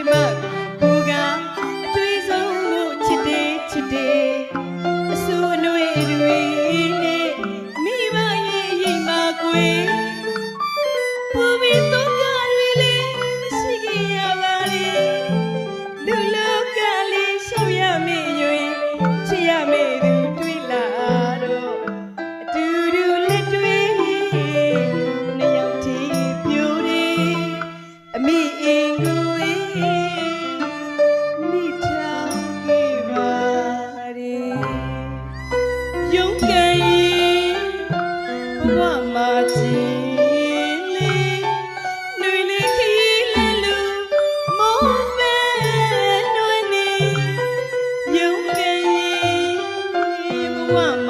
ကျမကိုကအတွေ့ဆုံးလို့ချစ်တယ်ချစ်တယ်အဆူအနွေတွေနဲ့မိမရဲ့အိမ်မှာကိုယ် ရုံးကဲ့ဘဝမှာချင်းလေးနှွေလေးခီးလေးလူမုန်းပဲနှွေနေရုံးကဲ့ဘဝမှာ